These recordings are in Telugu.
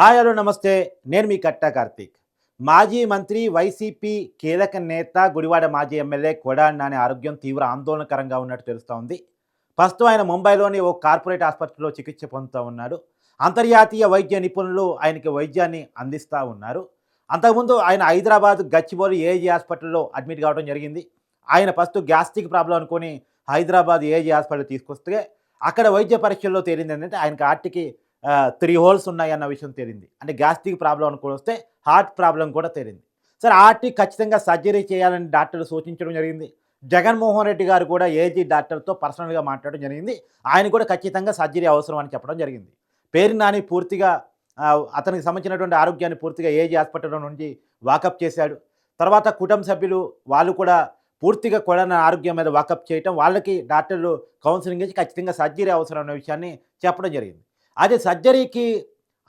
హాయ్ హలో నమస్తే. నేను మీ కట్టా కార్తీక్. మాజీ మంత్రి వైసీపీ కీలక నేత గుడివాడ మాజీ ఎమ్మెల్యే కొడాలి నాని ఆరోగ్యం తీవ్ర ఆందోళనకరంగా ఉన్నట్టు తెలుస్తోంది ప్రస్తుతం ఆయన ముంబైలోని ఓ కార్పొరేట్ ఆసుపత్రిలో చికిత్స పొందుతూ ఉన్నాడు. అంతర్జాతీయ వైద్య నిపుణులు ఆయనకి వైద్యాన్ని అందిస్తూ ఉన్నారు. అంతకుముందు ఆయన హైదరాబాద్ గచ్చిబౌలి ఏజీ హాస్పిటల్లో అడ్మిట్ కావడం జరిగింది. ఆయన ఫస్ట్ గ్యాస్ట్రిక్ ప్రాబ్లం అనుకొని హైదరాబాద్ ఏజీ హాస్పిటల్ తీసుకొస్తే అక్కడ వైద్య పరీక్షల్లో తేలింది ఏంటంటే ఆయనకి ఆర్టికి త్రీ హోల్స్ ఉన్నాయి అన్న విషయం తేలింది. అంటే గ్యాస్ట్రిక్ ప్రాబ్లం అనుకుని వస్తే హార్ట్ ప్రాబ్లం కూడా తేలింది. సరే హార్ట్కి ఖచ్చితంగా సర్జరీ చేయాలని డాక్టర్లు సూచించడం జరిగింది. జగన్మోహన్ రెడ్డి గారు కూడా ఏజీ డాక్టర్తో పర్సనల్గా మాట్లాడడం జరిగింది. ఆయన కూడా ఖచ్చితంగా సర్జరీ అవసరం అని చెప్పడం జరిగింది. పేరు నాని పూర్తిగా అతనికి సంబంధించినటువంటి ఆరోగ్యాన్ని పూర్తిగా ఏజీ హాస్పిటల్ నుంచి వాకప్ చేశాడు. తర్వాత కుటుంబ సభ్యులు వాళ్ళు కూడా పూర్తిగా కొడన ఆరోగ్యం మీద వాకప్ చేయటం వాళ్ళకి డాక్టర్లు కౌన్సిలింగ్ ఇచ్చి ఖచ్చితంగా సర్జరీ అవసరం అనే విషయాన్ని చెప్పడం జరిగింది. అది సర్జరీకి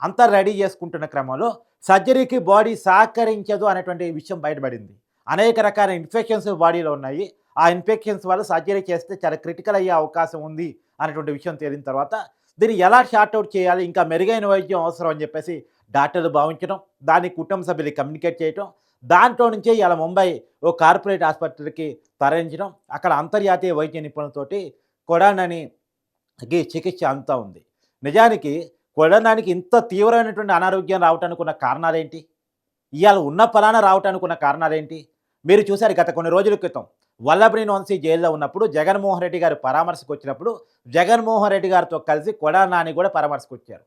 అంతా రెడీ చేసుకుంటున్న క్రమంలో సర్జరీకి బాడీ సహకరించదు అనేటువంటి విషయం బయటపడింది. అనేక రకాల ఇన్ఫెక్షన్స్ బాడీలో ఉన్నాయి. ఆ ఇన్ఫెక్షన్స్ వల్ల సర్జరీ చేస్తే చాలా క్రిటికల్ అయ్యే అవకాశం ఉంది అనేటువంటి విషయం తేలిన తర్వాత దీన్ని ఎలా షార్ట్అవుట్ చేయాలి? ఇంకా మెరుగైన వైద్యం అవసరం అని చెప్పేసి డాక్టర్లు భావించడం దాన్ని కుటుంబ సభ్యులు కమ్యూనికేట్ చేయడం దాంట్లో నుంచే ఇలా ముంబై ఓ కార్పొరేట్ ఆసుపత్రికి తరలించడం అక్కడ అంతర్జాతీయ వైద్య నిపుణులతోటి కొడాననికి చికిత్స అంతా ఉంది. నిజానికి కొడనానికి ఇంత తీవ్రమైనటువంటి అనారోగ్యం రావటానికి ఉన్న కారణాలేంటి? ఇవాళ ఉన్న ఫలానా రావటానికి ఉన్న కారణాలేంటి? మీరు చూశారు గత కొన్ని రోజుల క్రితం వల్లభనేని వంశీ జైల్లో ఉన్నప్పుడు జగన్మోహన్ రెడ్డి గారు పరామర్శకు వచ్చినప్పుడు జగన్మోహన్ రెడ్డి గారితో కలిసి కొడానాని కూడా పరామర్శకు వచ్చారు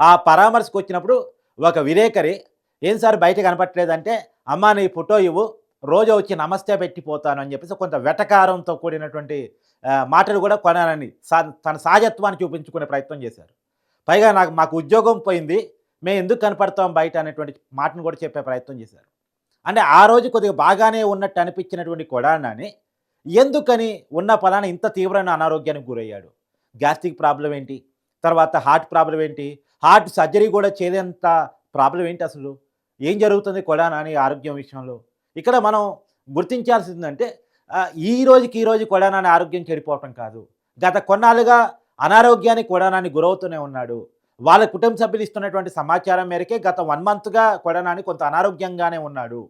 ఆ పరామర్శకు వచ్చినప్పుడు ఒక విలేకరి ఏం సార్ బయట కనపట్లేదంటే అమ్మా నీ ఫోటో ఇవ్వు రోజు వచ్చి నమస్తే పెట్టిపోతాను అని చెప్పేసి కొంత వెటకారంతో కూడినటువంటి మాటలు కూడా కొనాలని తన సహజత్వాన్ని చూపించుకునే ప్రయత్నం చేశారు. పైగా నాకు మాకు ఉద్యోగం పోయింది మేము ఎందుకు కనపడతాం బయట అనేటువంటి మాటను కూడా చెప్పే ప్రయత్నం చేశారు. అంటే ఆ రోజు కొద్దిగా బాగానే ఉన్నట్టు అనిపించినటువంటి కొడాలని ఎందుకని ఉన్న ఫలానా ఇంత తీవ్రమైన అనారోగ్యానికి గురయ్యాడు? గ్యాస్ట్రిక్ ప్రాబ్లం ఏంటి? తర్వాత హార్ట్ ప్రాబ్లం ఏంటి? హార్ట్ సర్జరీ కూడా చేయలేంత ప్రాబ్లం ఏంటి అసలు? ఏం జరుగుతుంది కొడానాని ఆరోగ్యం విషయంలో? ఇక్కడ మనం గుర్తించాల్సిందంటే అంటే ఈ రోజుకి ఈ రోజు కొడానాని ఆరోగ్యం చెడిపోవటం కాదు. గత కొన్నాళ్ళుగా అనారోగ్యానికి కొడానాన్ని గురవుతూనే ఉన్నాడు. వాళ్ళ కుటుంబ సభ్యులు ఇస్తున్నటువంటి సమాచారం మేరకే గత వన్ మంత్గా కొడానాని కొంత అనారోగ్యంగానే ఉన్నాడు.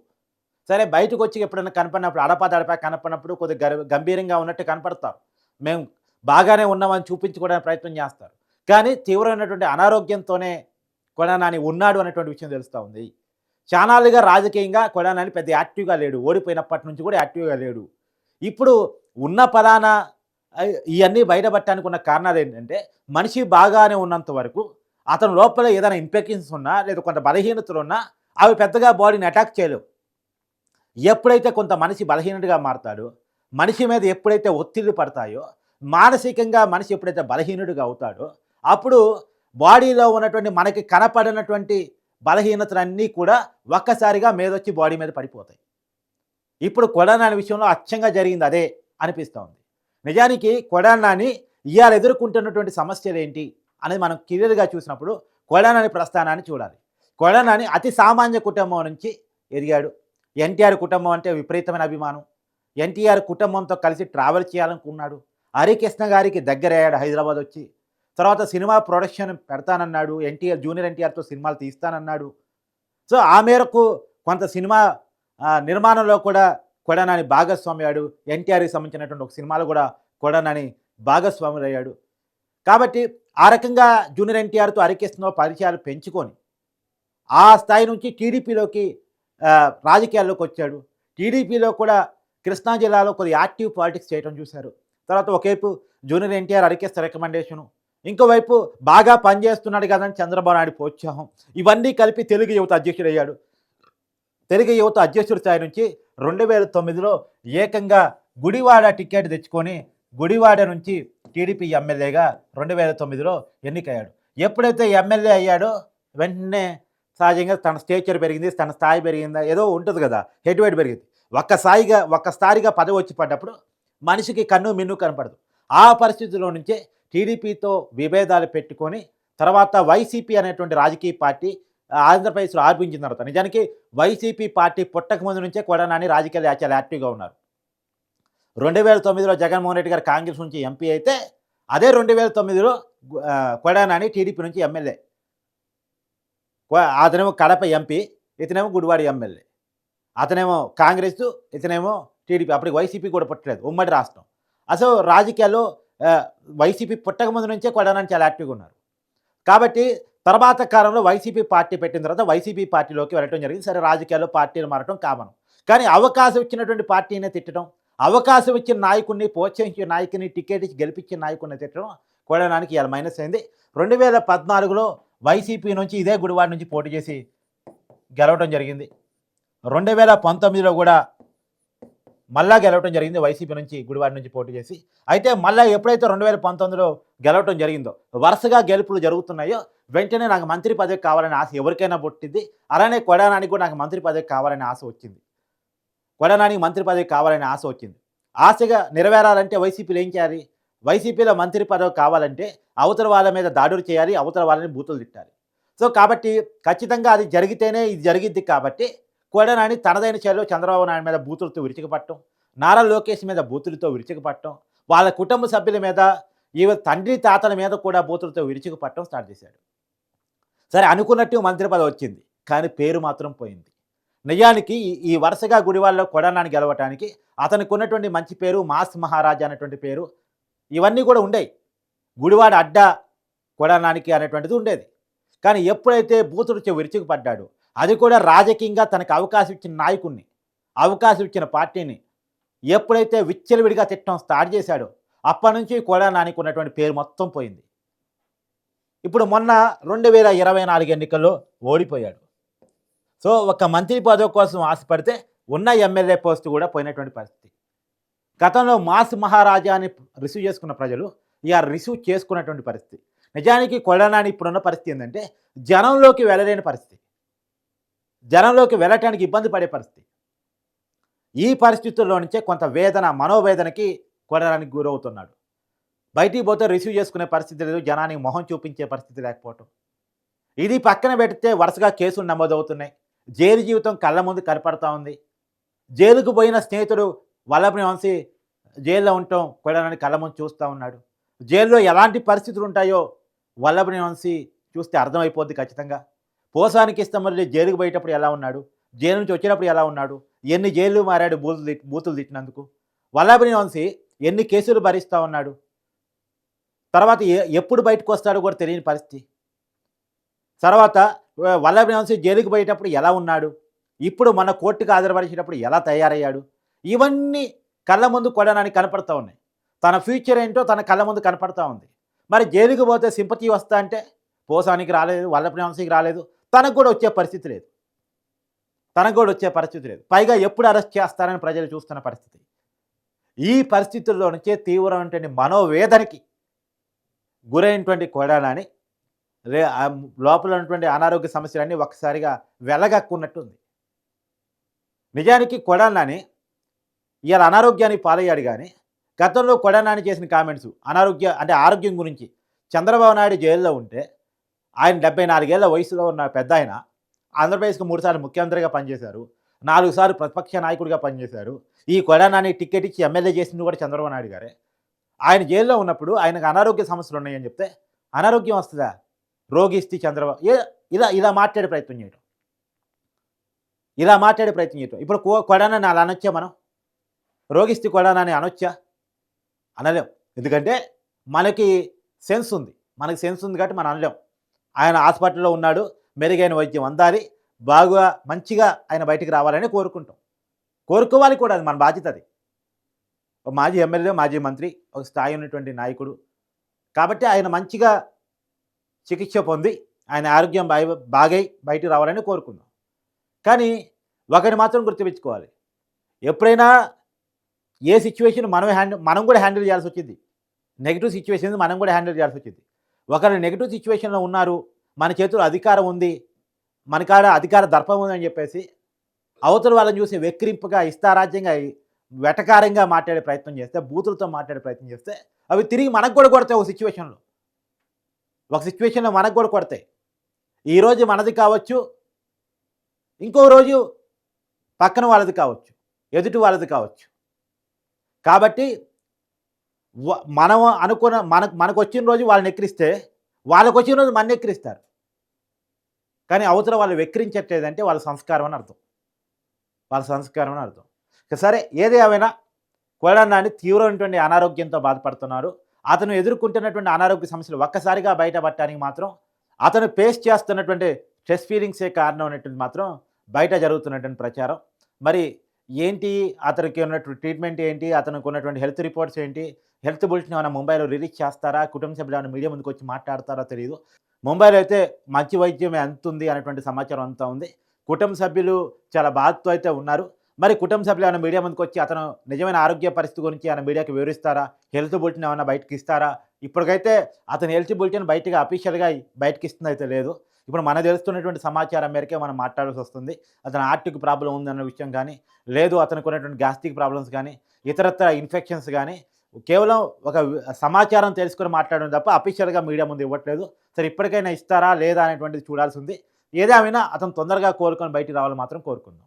సరే బయటకు వచ్చి ఎప్పుడైనా కనపడినప్పుడు అడపా దడపా కనపడినప్పుడు కొద్దిగా గంభీరంగా ఉన్నట్టు కనపడతారు. మేము బాగానే ఉన్నామని చూపించుకోవడానికి ప్రయత్నం చేస్తారు. కానీ తీవ్రమైనటువంటి అనారోగ్యంతోనే కొడానాని ఉన్నాడు అనేటువంటి విషయం తెలుస్తూ ఉంది. చానాలుగా రాజకీయంగా కొడానాని పెద్ద యాక్టివ్గా లేడు. ఓడిపోయినప్పటి నుంచి కూడా యాక్టివ్గా లేడు. ఇప్పుడు ఉన్న పలానా ఇవన్నీ బయటపడటానికి ఉన్న కారణాలు ఏంటంటే మనిషి బాగానే ఉన్నంత వరకు అతను లోపల ఏదైనా ఇన్ఫెక్షన్స్ ఉన్నా లేదా కొంత బలహీనతలు ఉన్నా అవి పెద్దగా బాడీని అటాక్ చేయలేవు. ఎప్పుడైతే కొంత మనిషి బలహీనుడిగా మారతాడో మనిషి మీద ఎప్పుడైతే ఒత్తిడి పడతాయో మానసికంగా మనిషి ఎప్పుడైతే బలహీనుడిగా అవుతాడో అప్పుడు బాడీలో ఉన్నటువంటి మనకి కనపడినటువంటి బలహీనతలన్నీ కూడా ఒక్కసారిగా మీదొచ్చి బాడీ మీద పడిపోతాయి. ఇప్పుడు కొడానాని విషయంలో అచ్చంగా జరిగింది అదే అనిపిస్తోంది. నిజానికి కొడానాని ఇవాళ ఎదుర్కొంటున్నటువంటి సమస్యలు ఏంటి అనేది మనం క్లియర్గా చూసినప్పుడు కొడానాని ప్రస్థానాన్ని చూడాలి. కొడానాని అతి సామాన్య కుటుంబం నుంచి ఎదిగాడు. ఎన్టీఆర్ కుటుంబం అంటే విపరీతమైన అభిమానం. ఎన్టీఆర్ కుటుంబంతో కలిసి ట్రావెల్ చేయాలనుకున్నాడు. హరికృష్ణ గారికి దగ్గరయ్యాడు హైదరాబాద్ వచ్చి. తర్వాత సినిమా ప్రొడక్షన్ పెడతానన్నాడు ఎన్టీఆర్ జూనియర్ ఎన్టీఆర్తో సినిమాలు తీస్తానన్నాడు. సో ఆ మేరకు కొంత సినిమా నిర్మాణంలో కూడా కొడనాని భాగస్వామ్యాడు ఎన్టీఆర్కి సంబంధించినటువంటి ఒక సినిమాలో కూడా కొడనాని భాగస్వాములయ్యాడు కాబట్టి ఆ రకంగా జూనియర్ ఎన్టీఆర్తో అరికేస్తున్న పరిచయాలు పెంచుకొని ఆ స్థాయి నుంచి టీడీపీలోకి రాజకీయాల్లోకి వచ్చాడు. టీడీపీలో కూడా కృష్ణా జిల్లాలో కొద్ది యాక్టివ్ పాలిటిక్స్ చేయడం చూశారు. తర్వాత ఒకవైపు జూనియర్ ఎన్టీఆర్ అరికేస్త రికమెండేషను ఇంకోవైపు బాగా పనిచేస్తున్నాడు కదని చంద్రబాబు నాయుడు ప్రోత్సాహం. ఇవన్నీ కలిపి తెలుగు యువత అధ్యక్షుడు అయ్యాడు తెలుగు యువత అధ్యక్షుడి స్థాయి నుంచి రెండు వేల తొమ్మిదిలో ఏకంగా గుడివాడ టికెట్ తెచ్చుకొని గుడివాడ నుంచి టీడీపీ ఎమ్మెల్యేగా రెండు వేల తొమ్మిదిలో ఎన్నికయ్యాడు. ఎప్పుడైతే ఎమ్మెల్యే అయ్యాడో వెంటనే సహజంగా తన స్టేచర్ పెరిగింది తన స్థాయి పెరిగిందా ఏదో ఉంటుంది కదా హెడ్ పెరిగింది. ఒక్కసారిగా ఒక్కసారిగా పదవి వచ్చి పడ్డప్పుడు మనిషికి కన్ను మిన్ను కనపడదు. ఆ పరిస్థితిలో నుంచే టీడీపీతో విభేదాలు పెట్టుకొని తర్వాత వైసీపీ అనేటువంటి రాజకీయ పార్టీ ఆంధ్రప్రదేశ్లో ఆర్పించిన తర్వాత నిజానికి వైసీపీ పార్టీ పుట్టక ముందు నుంచే కొడనాని రాజకీయాలు చాలా యాక్టివ్గా ఉన్నారు. రెండు వేల తొమ్మిదిలో జగన్మోహన్ రెడ్డి గారు కాంగ్రెస్ నుంచి ఎంపీ అయితే అదే రెండు వేల తొమ్మిదిలో కొడానాని టీడీపీ నుంచి ఎమ్మెల్యే. అతనేమో కడప ఎంపీ ఇతనేమో గుడివాడ ఎమ్మెల్యే. అతనేమో కాంగ్రెస్ ఇతనేమో టీడీపీ అప్పటికి వైసీపీ కూడా పుట్టలేదు ఉమ్మడి రాష్ట్రం. అసలు రాజకీయాల్లో వైసీపీ పుట్టకముందు నుంచే కొడాలని చాలా యాక్టివ్గా ఉన్నారు. కాబట్టి తర్వాత కాలంలో వైసీపీ పార్టీ పెట్టిన తర్వాత వైసీపీ పార్టీలోకి వెళ్ళడం జరిగింది. సరే రాజకీయాల్లో పార్టీలు మారటం కామన్. కానీ అవకాశం ఇచ్చినటువంటి పార్టీనే తిట్టడం అవకాశం ఇచ్చిన నాయకుడిని ప్రోత్సహించిన నాయకుని టికెట్ ఇచ్చి గెలిపించిన నాయకుడిని తిట్టడం కొడనానికి ఇలా మైనస్ అయింది. రెండు వేల పద్నాలుగులో వైసీపీ నుంచి ఇదే గుడివాడ నుంచి పోటీ చేసి గెలవడం జరిగింది. రెండు వేల పంతొమ్మిదిలో కూడా మళ్ళా గెలవడం జరిగింది వైసీపీ నుంచి గుడివాడ నుంచి పోటీ చేసి. అయితే మళ్ళీ ఎప్పుడైతే రెండు వేల పంతొమ్మిదిలో గెలవటం జరిగిందో వరుసగా గెలుపులు జరుగుతున్నాయో వెంటనే నాకు మంత్రి పదవి కావాలనే ఆశ ఎవరికైనా పుట్టింది. అలానే కొడానానికి కూడా నాకు మంత్రి పదవి కావాలనే ఆశ వచ్చింది. కొడానానికి మంత్రి పదవి కావాలనే ఆశ వచ్చింది. ఆశగా నెరవేరాలంటే వైసీపీలో ఏం చేయాలి? వైసీపీలో మంత్రి పదవి కావాలంటే అవతల వాళ్ళ మీద దాడులు చేయాలి అవతల వాళ్ళని బూతులు తిట్టాలి. సో కాబట్టి ఖచ్చితంగా అది జరిగితేనే ఇది జరిగిద్ది కాబట్టి కొడనాని తనదైన చర్యలో చంద్రబాబు నాయుడు మీద బూతులతో విరుచుకుపట్టడం నారా లోకేష్ మీద బూతులతో విరుచుకుపట్టడం వాళ్ళ కుటుంబ సభ్యుల మీద ఈవెన్ తండ్రి తాతల మీద కూడా బూతులతో విరుచుకుపట్టడం స్టార్ట్ చేశాడు. సరే అనుకున్నట్టు మంత్రి పదవి వచ్చింది కానీ పేరు మాత్రం పోయింది. నిజానికి ఈ- వరుసగా గుడివాళ్ళలో కొడనాన్ని గెలవటానికి అతనికి ఉన్నటువంటి మంచి పేరు మాస్ మహారాజా అనేటువంటి పేరు ఇవన్నీ కూడా ఉండేవి గుడివాడ అడ్డ కొడనానికి అనేటువంటిది ఉండేది. కానీ ఎప్పుడైతే బూతుడు విరుచుకు విరుచుకుపడ్డాడు అది కూడా రాజకీయంగా తనకు అవకాశం ఇచ్చిన నాయకుడిని అవకాశం ఇచ్చిన పార్టీని ఎప్పుడైతే విచ్చలవిడిగా తిట్టడం స్టార్ట్ చేశాడో అప్పటి నుంచి కూడా నానికి ఉన్నటువంటి పేరు మొత్తం పోయింది. ఇప్పుడు మొన్న రెండు వేల ఇరవై నాలుగు ఎన్నికల్లో ఓడిపోయాడు. సో ఒక మంత్రి పదవి కోసం ఆశపడితే ఉన్న ఎమ్మెల్యే పోస్ట్ కూడా పోయినటువంటి పరిస్థితి. గతంలో మాస్ మహారాజా అని రిసీవ్ చేసుకున్న ప్రజలు ఇక రిసీవ్ చేసుకున్నటువంటి పరిస్థితి. నిజానికి కొడనాని ఇప్పుడున్న పరిస్థితి ఏంటంటే జనంలోకి వెళ్ళలేని పరిస్థితి. జనంలోకి వెళ్ళటానికి ఇబ్బంది పడే పరిస్థితి. ఈ పరిస్థితుల్లో నుంచే కొంత వేదన మనోవేదనకి కొడడానికి గురవుతున్నాడు. బయటికి పోతే రిసీవ్ చేసుకునే పరిస్థితి లేదు జనానికి మొహం చూపించే పరిస్థితి లేకపోవటం. ఇది పక్కన పెడితే వరుసగా కేసులు నమోదవుతున్నాయి. జైలు జీవితం కళ్ళ ముందు కనపడతా ఉంది. జైలుకు పోయిన స్నేహితుడు వల్లభని వంశీ జైల్లో ఉండటం కొడడానికి కళ్ళ ముందు చూస్తూ ఉన్నాడు. జైల్లో ఎలాంటి పరిస్థితులు ఉంటాయో వల్లభని వంశీ చూస్తే అర్థమైపోద్ది ఖచ్చితంగా. పోసానికి ఇష్టమల్లి జైలుకు పోయేటప్పుడు ఎలా ఉన్నాడు? జైలు నుంచి వచ్చేటప్పుడు ఎలా ఉన్నాడు? ఎన్ని జైలు మారాడు బూతులు బూతులు తిట్టినందుకు? వల్లాభిని వంశీ ఎన్ని కేసులు భరిస్తూ ఉన్నాడు? తర్వాత ఎప్పుడు బయటకు వస్తాడో కూడా తెలియని పరిస్థితి. తర్వాత ఆ, వంశీ జైలుకు పోయేటప్పుడు ఎలా ఉన్నాడు? ఇప్పుడు మన కోర్టుకు హాజరుపరిచేటప్పుడు ఎలా తయారయ్యాడు? ఇవన్నీ కళ్ళ ముందు కొడడానికి కనపడతా ఉన్నాయి. తన ఫ్యూచర్ ఏంటో తన కళ్ళ ముందు కనపడతా ఉంది. మరి జైలుకు పోతే సింపతి వస్తా అంటే పోసానికి రాలేదు వల్లభని వంశీకి రాలేదు తనకు కూడా వచ్చే పరిస్థితి లేదు. తనకు కూడా వచ్చే పరిస్థితి లేదు. పైగా ఎప్పుడు అరెస్ట్ చేస్తారని ప్రజలు చూస్తున్న పరిస్థితి. ఈ పరిస్థితుల్లో నుంచే తీవ్రమైనటువంటి మనోవేదనకి గురైనటువంటి కొడాలని రే లోపల ఉన్నటువంటి అనారోగ్య సమస్యలన్నీ ఒక్కసారిగా వెలగక్కున్నట్టుంది. నిజానికి కొడాలని ఇవాళ అనారోగ్యానికి పాలయ్యాడు కానీ గతంలో కొడానాని చేసిన కామెంట్స్ అనారోగ్య అంటే ఆరోగ్యం గురించి చంద్రబాబు నాయుడు జైల్లో ఉంటే ఆయన డెబ్బై నాలుగేళ్ళ వయసులో ఉన్న పెద్ద ఆయన ఆంధ్రప్రదేశ్కి మూడుసార్లు ముఖ్యమంత్రిగా పనిచేశారు. నాలుగు సార్లు ప్రతిపక్ష నాయకుడిగా పనిచేశారు. ఈ కొడానాని టికెట్ ఇచ్చి ఎమ్మెల్యే చేసింది కూడా చంద్రబాబు నాయుడు గారే. ఆయన జైల్లో ఉన్నప్పుడు ఆయనకు అనారోగ్య సమస్యలు ఉన్నాయని చెప్తే అనారోగ్యం వస్తుందా? రోగిస్తే చంద్రబాబు ఏ ఇలా ఇలా మాట్లాడే ప్రయత్నం చేయటం. ఇలా మాట్లాడే ప్రయత్నం చేయటం. ఇప్పుడు కో కొడానని అలా అనొచ్చా మనం? రోగిస్తి కొడానని అనొచ్చా? అనలేం. ఎందుకంటే మనకి సెన్స్ ఉంది. మనకి సెన్స్ ఉంది కాబట్టి మనం అనలేం. ఆయన హాస్పిటల్లో ఉన్నాడు మెరుగైన వైద్యం అందాలి బాగా మంచిగా ఆయన బయటికి రావాలని కోరుకుంటాం. కోరుకోవాలి కూడా అది మన బాధ్యత అది. ఒక మాజీ ఎమ్మెల్యే మాజీ మంత్రి ఒక స్థాయి ఉన్నటువంటి నాయకుడు. కాబట్టి ఆయన మంచిగా చికిత్స పొంది ఆయన ఆరోగ్యం బాగా బాగై బయటికి రావాలని కోరుకుందాం. కానీ ఒకటి మాత్రం గుర్తుపెట్టుకోవాలి. ఎప్పుడైనా ఏ సిచ్యువేషన్ మనమే హ్యాండిల్ మనం కూడా హ్యాండిల్ చేయాల్సి వచ్చింది. నెగిటివ్ సిచ్యువేషన్ మనం కూడా హ్యాండిల్ చేయాల్సి వచ్చింది. ఒకరు నెగిటివ్ సిచ్యువేషన్లో ఉన్నారు మన చేతిలో అధికారం ఉంది మన కాడ అధికార దర్పం ఉందని చెప్పేసి అవతల వాళ్ళని చూసి వెక్కిరింపుగా ఇష్టారాజ్యంగా వెటకారంగా మాట్లాడే ప్రయత్నం చేస్తే బూతులతో మాట్లాడే ప్రయత్నం చేస్తే అవి తిరిగి మనకు కూడా కొడతాయి ఒక సిచ్యువేషన్లో ఒక సిచ్యువేషన్లో మనకు కూడా కొడతాయి. ఈరోజు మనది కావచ్చు ఇంకో రోజు పక్కన వాళ్ళది కావచ్చు ఎదుటి వాళ్ళది కావచ్చు. కాబట్టి మనం అనుకున్న మనకు మనకు వచ్చిన రోజు వాళ్ళని ఎక్కిరిస్తే వాళ్ళకు వచ్చిన రోజు మన ఎక్కిరిస్తారు. కానీ అవతల వాళ్ళు వెక్కిరించట్లేదంటే వాళ్ళ సంస్కారం అని అర్థం. వాళ్ళ సంస్కారం అని అర్థం. సరే ఏది ఏమైనా కోడన్నాని తీవ్రమైనటువంటి అనారోగ్యంతో బాధపడుతున్నారు. అతను ఎదుర్కొంటున్నటువంటి అనారోగ్య సమస్యలు ఒక్కసారిగా బయటపడటానికి మాత్రం అతను ఫేస్ చేస్తున్నటువంటి స్ట్రెస్ ఫీలింగ్సే కారణం అనేటువంటి మాత్రం బయట జరుగుతున్నటువంటి ప్రచారం. మరి ఏంటి అతనికి ఉన్నటువంటి ట్రీట్మెంట్ ఏంటి అతనికి ఉన్నటువంటి హెల్త్ రిపోర్ట్స్ ఏంటి హెల్త్ బులెటిన్ ఏమైనా ముంబైలో రిలీజ్ చేస్తారా కుటుంబ సభ్యులు ఏమైనా మీడియా ముందుకు వచ్చి మాట్లాడతారా తెలియదు ముంబైలో అయితే మంచి వైద్యం ఎంత ఉంది అనేటువంటి సమాచారం అంతా ఉంది. కుటుంబ సభ్యులు చాలా బాధతో అయితే ఉన్నారు. మరి కుటుంబ సభ్యులు ఏమైనా మీడియా ముందుకు వచ్చి అతను నిజమైన ఆరోగ్య పరిస్థితి గురించి ఆయన మీడియాకి వివరిస్తారా? హెల్త్ బులెటిన్ ఏమైనా బయటకి ఇస్తారా? ఇప్పటికైతే అతని ఎలిజిబిలిటీని బులెటిన్ బయటగా అఫీషియల్గా బయటకి ఇస్తుంది అయితే లేదు. ఇప్పుడు మన తెలుస్తున్నటువంటి సమాచారం మేరకే మనం మాట్లాడాల్సి వస్తుంది. అతను ఆర్టిక్ ప్రాబ్లం ఉందన్న విషయం కానీ లేదు అతనికి ఉన్నటువంటి గ్యాస్ట్రిక్ ప్రాబ్లమ్స్ కానీ ఇతరత్ర ఇన్ఫెక్షన్స్ కానీ కేవలం ఒక సమాచారం తెలుసుకొని మాట్లాడడం తప్ప అఫీషియల్గా మీడియా ముందు ఇవ్వట్లేదు. సరే ఇప్పటికైనా ఇస్తారా లేదా అనేటువంటిది చూడాల్సి ఉంది. ఏదేమైనా అతను తొందరగా కోరుకొని బయటికి రావాలని మాత్రం కోరుకుందాం